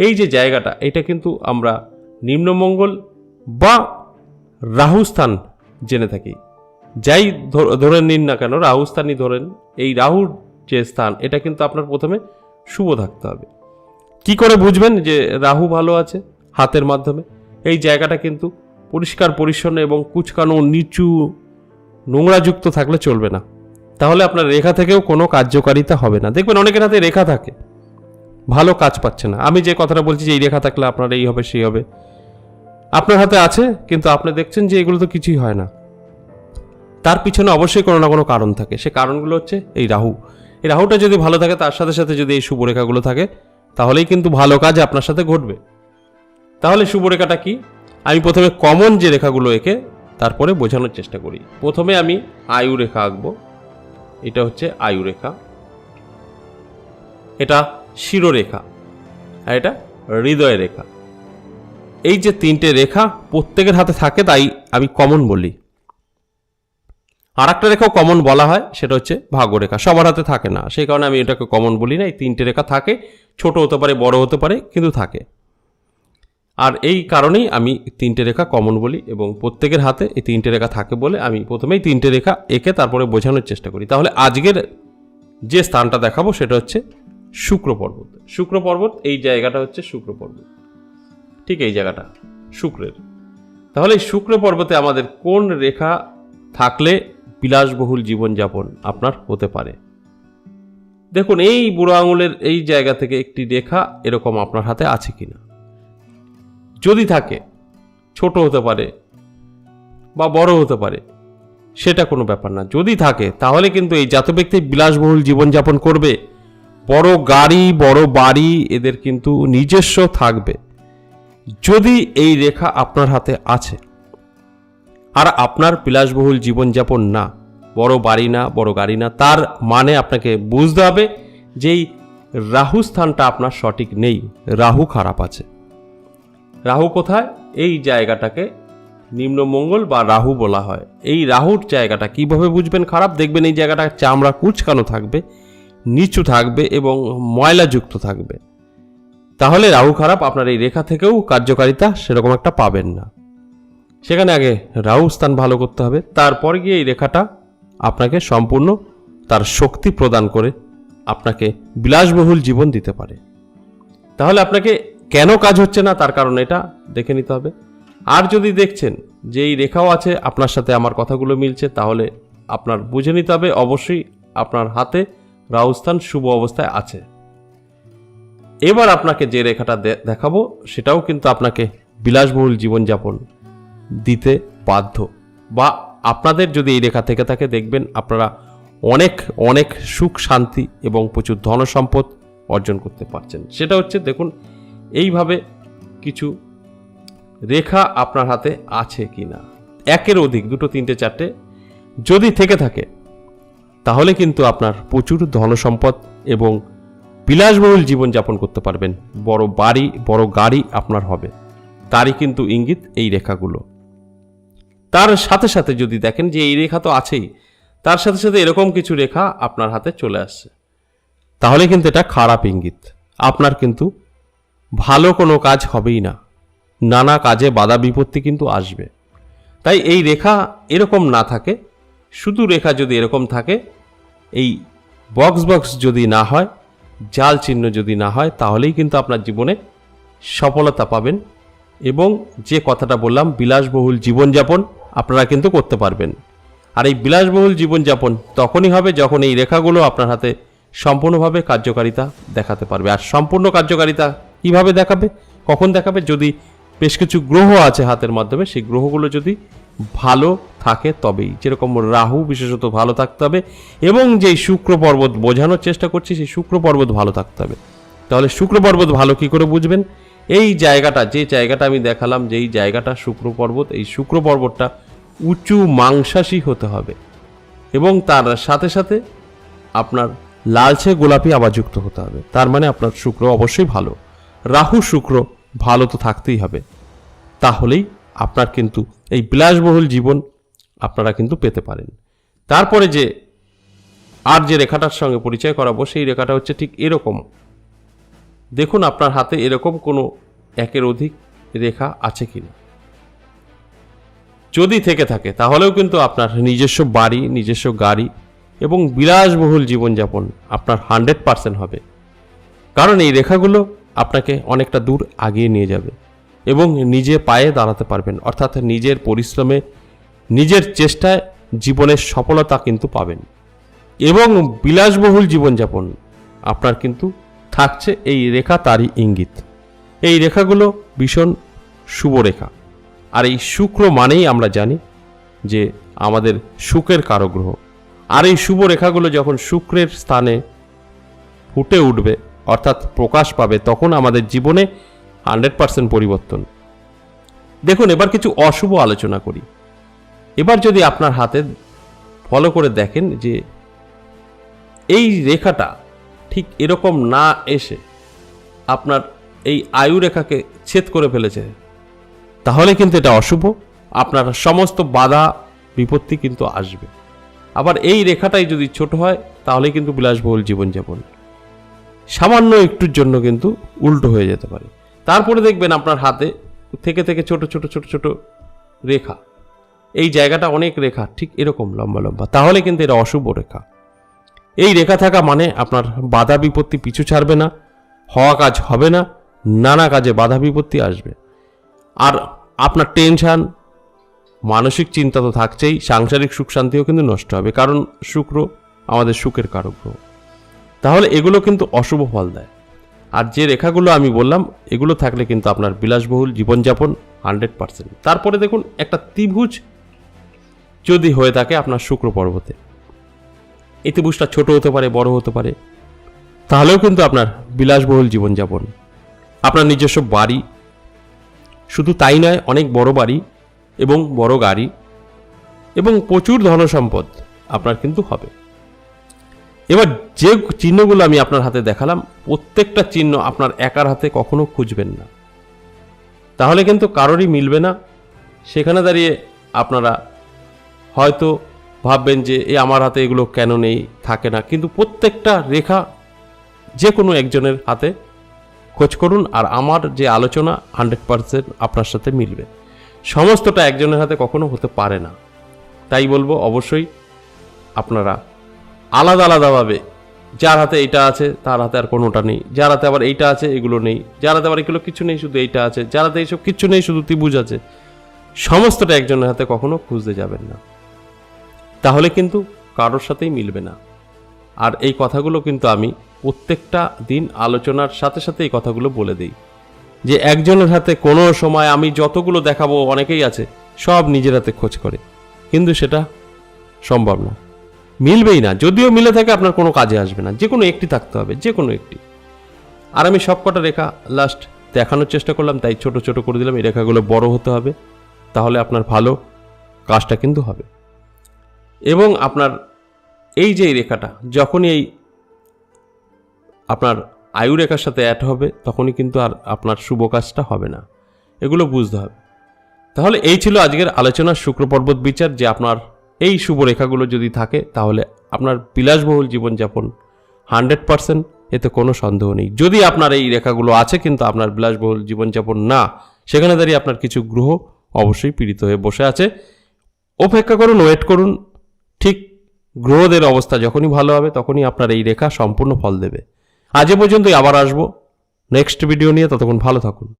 এই যে জায়গাটা, এটা কিন্তু আমরা নিম্নমঙ্গল বা রাহুস্থান জেনে থাকি। যাই ধর- নিন না কেন, রাহুস্থানই ধরেন, এই রাহুর যে স্থান, এটা কিন্তু আপনার প্রথমে শুভ থাকতে হবে। কি করে বুঝবেন যে রাহু ভালো আছে? হাতের মাধ্যমে। এই জায়গাটা কিন্তু পরিষ্কার, পরিচ্ছন্ন এবং কুচকানো, নিচু, নোংরাযুক্ত থাকলে চলবে না। তাহলে আপনার রেখা থেকেও কোনো কার্যকারিতা হবে না। দেখবেন অনেকের হাতে রেখা থাকে। ভালো কাজ পাচ্ছে না। আমি যে কথাটা বলছি যে এই রেখা থাকলে আপনার এই হবে, সেই হবে। আপনার হাতে আছে, কিন্তু আপনি দেখছেন যে এগুলো তো কিছুই হয় না। তার পিছনে অবশ্যই কোনো না কোনো কারণ থাকে। সে কারণগুলো হচ্ছে এই রাহু। এই রাহুটা যদি ভালো থাকে, তার সাথে সাথে যদি এই শুভরেখাগুলো থাকে, তাহলেই কিন্তু ভালো কাজ আপনার সাথে ঘটবে। তাহলে শুভরেখাটা কি? আমি প্রথমে কমন যে রেখাগুলো এঁকে, তারপরে বোঝানোর চেষ্টা করি। প্রথমে আমি আয়ু রেখা আঁকবো। এটা হচ্ছে আয়ু রেখা। এটা শিরোরেখা আর এটা হৃদয় রেখা এই যে তিনটে রেখা প্রত্যেকের হাতে থাকে, তাই আমি কমন বলি। আর একটা রেখাও কমন বলা হয়, সেটা হচ্ছে ভাগ্যরেখা। সবার হাতে থাকে না, সেই কারণে আমি এটাকে কমন বলি না। এই তিনটে রেখা থাকে, ছোট হতে পারে, বড় হতে পারে, কিন্তু থাকে। আর এই কারণেই আমি তিনটে রেখা কমন বলি, এবং প্রত্যেকের হাতে এই তিনটে রেখা থাকে বলে আমি প্রথমেই তিনটে রেখা এঁকে তারপরে বোঝানোর চেষ্টা করি। তাহলে আজকের যে স্থানটা দেখাবো, সেটা হচ্ছে শুক্র পর্বত শুক্র পর্বত এই জায়গাটা হচ্ছে শুক্র পর্বত ঠিক এই জায়গাটা, শুক্রের। তাহলে এই শুক্র পর্বতে আমাদের কোন রেখা থাকলে বিলাসবহুল জীবনযাপন আপনার হতে পারে? দেখুন, এই বুড়ো আঙুলের এই জায়গা থেকে একটি রেখা এরকম আপনার হাতে আছে কি না যদি থাকে, ছোট হতে পারে বা বড় হতে পারে, সেটা কোনো ব্যাপার না। যদি থাকে, তাহলে কিন্তু এই জাত ব্যক্তি বিলাসবহুল জীবনযাপন করবে। বড় গাড়ি, বড় বাড়ি এদের কিন্তু নিজস্ব থাকবে। যদি এই রেখা আপনার হাতে আছে, আর আপনার বিলাসবহুল জীবনযাপন না, বড় বাড়ি না, বড় গাড়ি না, তার মানে আপনাকে বুঝতে হবে যে এই রাহু স্থানটা আপনার সঠিক নেই, রাহু খারাপ আছে। রাহু কোথায়? এই জায়গাটাকে নিম্নমঙ্গল বা রাহু বলা হয়। এই রাহুর জায়গাটা কীভাবে বুঝবেন খারাপ? দেখবেন এই জায়গাটা চামড়া কুচকানো থাকবে। নিচু থাকবে এবং ময়লাযুক্ত থাকবে। তাহলে রাহু খারাপ, আপনার এই রেখা থেকেও কার্যকারিতা সেরকম একটা পাবেন না। সেখানে আগে রাহু স্থান ভালো করতে হবে, তারপর গিয়ে এই রেখাটা আপনাকে সম্পূর্ণ তার শক্তি প্রদান করে আপনাকে বিলাসবহুল জীবন দিতে পারে। তাহলে আপনাকে কেন কাজ হচ্ছে না, তার কারণ এটা দেখে নিতে হবে। আর যদি দেখছেন যে এই রেখাও আছে, আপনার সাথে আমার কথাগুলো মিলছে, তাহলে আপনার বুঝে নিতে হবে, অবশ্যই আপনার হাতে রাহুস্থান শুভ অবস্থায় আছে। এবার আপনাকে যে রেখাটা দেখাবো, সেটাও কিন্তু আপনাকে বিলাসবহুল জীবনযাপন দিতে বাধ্য। বা আপনাদের যদি এই রেখা থেকে থাকে, দেখবেন আপনারা অনেক অনেক সুখ, শান্তি এবং প্রচুর ধন সম্পদ অর্জন করতে পারছেন। সেটা হচ্ছে, দেখুন, এইভাবে কিছু রেখা আপনার হাতে আছে কি না একের অধিক, দুটো, তিনটে, চারটে যদি থেকে থাকে তাহলে কিন্তু আপনার প্রচুর ধন সম্পদ এবং বিলাসবহুল জীবনযাপন করতে পারবেন। বড় বাড়ি, বড় গাড়ি আপনার হবে। তারই কিন্তু ইঙ্গিত এই রেখাগুলো। তার সাথে সাথে যদি দেখেন যে এই রেখা তো আছেই, তার সাথে সাথে এরকম কিছু রেখা আপনার হাতে চলে আসছে। তাহলে কিন্তু এটা খারাপ ইঙ্গিত। আপনার কিন্তু ভালো কোনো কাজ হবেই না। নানা কাজে বাধা বিপত্তি কিন্তু আসবে। তাই এই রেখা এরকম না থাকে শুধু রেখা যদি এরকম থাকে, এই বক্স বক্স যদি না হয়, জাল চিহ্ন যদি না হয়, তাহলেই কিন্তু আপনার জীবনে সফলতা পাবেন এবং যে কথাটা বললাম, বিলাসবহুল জীবনযাপন আপনারা কিন্তু করতে পারবেন। আর এই বিলাসবহুল জীবনযাপন তখনই হবে যখন এই রেখাগুলো আপনার হাতে সম্পূর্ণভাবে কার্যকারিতা দেখাতে পারবে। আর সম্পূর্ণ কার্যকারিতা কীভাবে দেখাবে? কখন দেখাবে? যদি বেশ কিছু গ্রহ আছে হাতের মাধ্যমে, সেই গ্রহগুলো যদি ভালো থাকে তবেই। যেরকম রাহু বিশেষত ভালো থাকতে হবে এবং যেই শুক্র পর্বত বোঝানোর চেষ্টা করছি, সেই শুক্র পর্বত ভালো থাকতে হবে। তাহলে শুক্র পর্বত ভালো কি করে বুঝবেন? এই জায়গাটা, যে জায়গাটা আমি দেখালাম, যেই জায়গাটা শুক্র পর্বত, এই শুক্র পর্বতটা উঁচু মাংসাশী হতে হবে এবং তার সাথে সাথে আপনার লালচে গোলাপি আবার যুক্ত হতে হবে। তার মানে আপনার শুক্র অবশ্যই ভালো। রাহু শুক্র ভালো তো থাকতেই হবে। তাহলেই আপনার কিন্তু এই বিলাসবহুল জীবন আপনারা কিন্তু পেতে পারেন। তারপরে যে আর যে রেখাটার সঙ্গে পরিচয় করাবো, সেই রেখাটা হচ্ছে ঠিক এরকম। দেখুন আপনার হাতে এরকম কোনো একের অধিক রেখা আছে কি না যদি থেকে থাকে, তাহলেও কিন্তু আপনার নিজস্ব বাড়ি, নিজস্ব গাড়ি এবং বিলাসবহুল জীবনযাপন আপনার হান্ড্রেড পার্সেন্ট হবে। কারণ এই রেখাগুলো আপনাকে অনেকটা দূর আগিয়ে নিয়ে যাবে। এবং নিজে পায়ে দাঁড়াতে পারবেন। অর্থাৎ নিজের পরিশ্রমে, নিজের চেষ্টায় জীবনের সফলতা কিন্তু পাবেন। এবং বিলাসবহুল জীবনযাপন আপনার কিন্তু থাকছে। এই রেখা তারই ইঙ্গিত। এই রেখাগুলো ভীষণ শুভ রেখা। আর এই শুক্র মানেই আমরা জানি যে আমাদের সুখের কারগ্রহ। আর এই শুভ রেখাগুলো যখন শুক্রের স্থানে ফুটে উঠবে, অর্থাৎ প্রকাশ পাবে, তখন আমাদের জীবনে হান্ড্রেড পার্সেন্ট পরিবর্তন। দেখুন, এবার কিছু অশুভ আলোচনা করি। এবার যদি আপনার হাতে ফলো করে দেখেন যে এই রেখাটা ঠিক এরকম না এসে আপনার এই আয়ু রেখাকে ছেদ করে ফেলেছে, তাহলে কিন্তু এটা অশুভ। আপনার সমস্ত বাধা, বিপত্তি কিন্তু আসবে। আবার এই রেখাটাই যদি ছোট হয়, তাহলে কিন্তু বিলাসবহুল জীবনযাপন। সামান্য একটুর জন্য কিন্তু উল্টো হয়ে যেতে পারে। তারপরে দেখবেন আপনার হাতে থেকে থেকে ছোট ছোট ছোট ছোট রেখা। এই জায়গাটা অনেক রেখা, ঠিক এরকম লম্বা লম্বা। তাহলে কিন্তু এটা অশুভ রেখা। এই রেখা থাকা মানে আপনার বাধা বিপত্তি পিছু ছাড়বে না, হওয়া কাজ হবে না, নানা কাজে বাধা বিপত্তি আসবে। আর আপনার টেনশান, মানসিক চিন্তা তো থাকছেই, সাংসারিক সুখ শান্তিও কিন্তু নষ্ট হবে, কারণ শুক্র আমাদের সুখের কারক গ্রহ। তাহলে এগুলো কিন্তু অশুভ ফল দেয়। আর যে রেখাগুলো আমি বললাম, এগুলো থাকলে কিন্তু আপনার বিলাসবহুল জীবনযাপন হান্ড্রেড পার্সেন্ট। তারপরে দেখুন, একটা ত্রিভুজ যদি হয়ে থাকে আপনার শুক্র পর্বতে। এই ত্রিভুজটা ছোট হতে পারে, বড় হতে পারে। তাহলেও কিন্তু আপনার বিলাসবহুল জীবনযাপন। আপনার নিজস্ব বাড়ি, শুধু তাই নয়, অনেক বড় বাড়ি এবং বড় গাড়ি এবং প্রচুর ধনসম্পদ আপনার কিন্তু হবে। এবার যে চিহ্নগুলো আমি আপনার হাতে দেখালাম, প্রত্যেকটা চিহ্ন আপনার একার হাতে কখনো খুঁজবেন না। তাহলে কিন্তু কারোরই মিলবে না। সেখানে দাঁড়িয়ে আপনারা হয়তো ভাববেন যে, এ আমার হাতে এগুলো কেন নেই? থাকে না। কিন্তু প্রত্যেকটা রেখা যে কোনো একজনের হাতে খোঁজ করুন আর আমার যে আলোচনা হান্ড্রেড পারসেন্ট আপনার সাথে মিলবে। সমস্তটা একজনের হাতে কখনো হতে পারে না। তাই বলব, অবশ্যই আপনারা আলাদা আলাদাভাবে। যার হাতে এইটা আছে, তার হাতে আর কোনোটা নেই। যার হাতে আবার এইটা আছে, এগুলো নেই। যার হাতে আবার এগুলো কিছু নেই, শুধু এইটা আছে। যার হাতে এইসব কিছু নেই, শুধু ত্রিভুজ আছে। সমস্তটা একজনের হাতে কখনো খুঁজতে যাবেন না। তাহলে কিন্তু কারোর সাথেই মিলবে না। আর এই কথাগুলো কিন্তু আমি প্রত্যেকটা দিন আলোচনার সাথে সাথে এই কথাগুলো বলে দিই। যে একজনের হাতে কোনো সময় আমি যতগুলো দেখাবো, অনেকেই আছে, সব নিজের হাতে খোঁজ করে। কিন্তু সেটা সম্ভব না মিলবেই না। যদিও মিলে থাকে, আপনার কোনো কাজে আসবে না। যে কোনো একটি থাকতে হবে যে কোনো একটি। আর আমি সব কটা রেখা লাস্ট দেখানোর চেষ্টা করলাম, তাই ছোট ছোট করে দিলাম। এই রেখাগুলো বড় হতে হবে, তাহলে আপনার ভালো কাজটা কিন্তু হবে। এবং আপনার এই যে রেখাটা, যখনই এই আপনার আয়ু রেখার সাথে অ্যাড হবে, তখনই কিন্তু আর আপনার শুভ কাজটা হবে না। এগুলো বুঝতে হবে। তাহলে এই ছিল আজকের আলোচনার শুক্র পর্বত বিচার, যে আপনার এই শুভ রেখাগুলো যদি থাকে, তাহলে আপনার বিলাসবহুল জীবনযাপন হান্ড্রেড পারসেন্ট, এতে কোনো সন্দেহ নেই। যদি আপনার এই রেখাগুলো আছে, কিন্তু আপনার বিলাসবহুল জীবনযাপন না, সেখানে দাঁড়িয়ে আপনার কিছু গ্রহ অবশ্যই পীড়িত হয়ে বসে আছে। অপেক্ষা করুন, ওয়েট করুন। ঠিক গ্রহদের অবস্থা যখনই ভালো হবে, তখনই আপনার এই রেখা সম্পূর্ণ ফল দেবে। আজ পর্যন্তই, আবার আসব। নেক্সট ভিডিও নিয়ে, ততক্ষণ ভালো থাকুন।